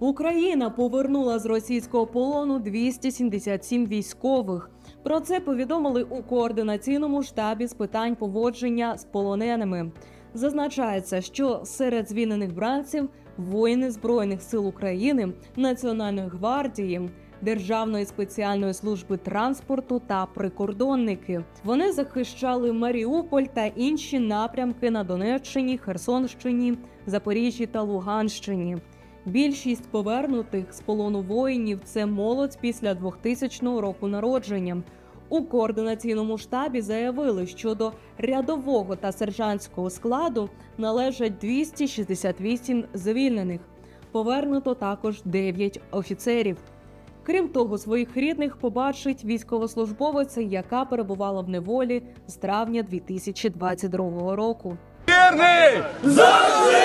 Україна повернула з російського полону 277 військових. Про це повідомили у координаційному штабі з питань поводження з полоненими. Зазначається, що серед звільнених бранців воїни Збройних сил України, Національної гвардії, Державної спеціальної служби транспорту та прикордонники. Вони захищали Маріуполь та інші напрямки на Донеччині, Херсонщині, Запоріжжі та Луганщині. Більшість повернутих з полону воїнів це молодь після 2000 року народження. У координаційному штабі заявили, що до рядового та сержантського складу належать 268 звільнених. Повернуто також 9 офіцерів. Крім того, своїх рідних побачить військовослужбовець, яка перебувала в неволі з травня 2022 року. Вірний! Завжди!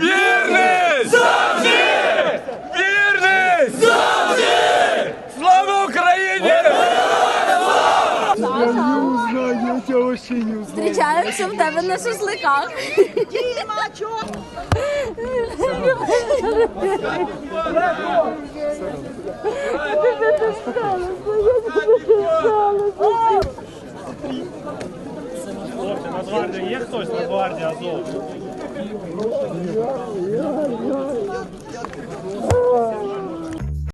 Вірний! Завжди! Вірний! Завжди! Слава Україні! Я не узнаю, я не узнаю. Зустрічаємося в тебе на шашликах. Хлопці, Нацгвардія є хтось Нацгвардія Азов?